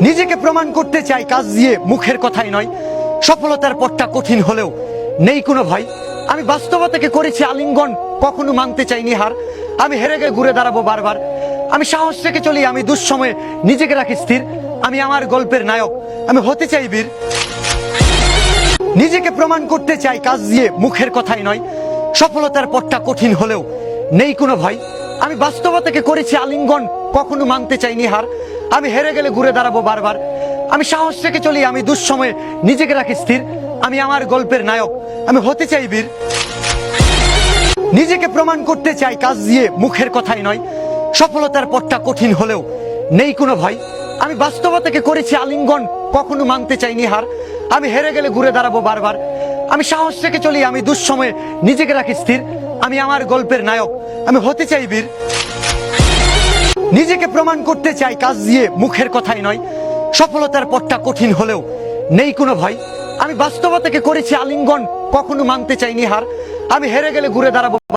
নিজেকে প্রমাণ করতে চাই কাজ দিয়ে মুখের কথাই নয়। সফলতার পথটা কঠিন হলেও নেই কোনো ভয়। আমি বাস্তবতাকে করেছি আলিঙ্গন, কখনো মানতে চাইনি হার আমি হেরে গিয়ে ঘুরে দাঁড়াবো বারবার। আমি সাহস রেখে চলি, আমি দুঃসময়ে নিজেকে রাখি স্থির। আমি আমার গল্পের নায়ক, আমি হতে চাই বীর। নিজেকে প্রমাণ করতে চাই কাজ দিয়ে মুখের কথাই নয়। সফলতার পথটা কঠিন হলেও নেই কোনো ভয়। আমি বাস্তবতাকে করেছি আলিঙ্গন, কখনো মানতে চাইনি হার। আমি হেরে গেলে ঘুরে দাঁড়াবো বারবার। আমি সাহস রেখে চলি, আমি দুঃসময়ে নিজেকে রাখি স্থির। আমি আমার গল্পের নায়ক, আমি হতে চাই বীর। নিজেকে প্রমাণ করতে চাই, কাজ দিয়ে মুখের কথাই নয়। সফলতার পথটা কঠিন হলেও নেই কোনো ভয়। আমি বাস্তবতাকে করেছি আলিঙ্গন, কখনো মানতে চাইনি হার। আমি হেরে গেলে ঘুরে দাঁড়াবো বারবার। আমি সাহস রেখে চলি, আমি দুঃসময়ে নিজেকে রাখি স্থির। আমি আমার গল্পের নায়ক। আমি হতে চাই বীর। নিজেকে প্রমাণ করতে চাই কাজ দিয়ে মুখের কথাই নয়। সফলতার পথটা কঠিন হলেও নেই কোনো ভয়। আমি বাস্তবতাকে করেছি আলিঙ্গন, কখনো মানতে চাইনি হার আমি হেরে গেলে ঘুরে দাঁড়াবো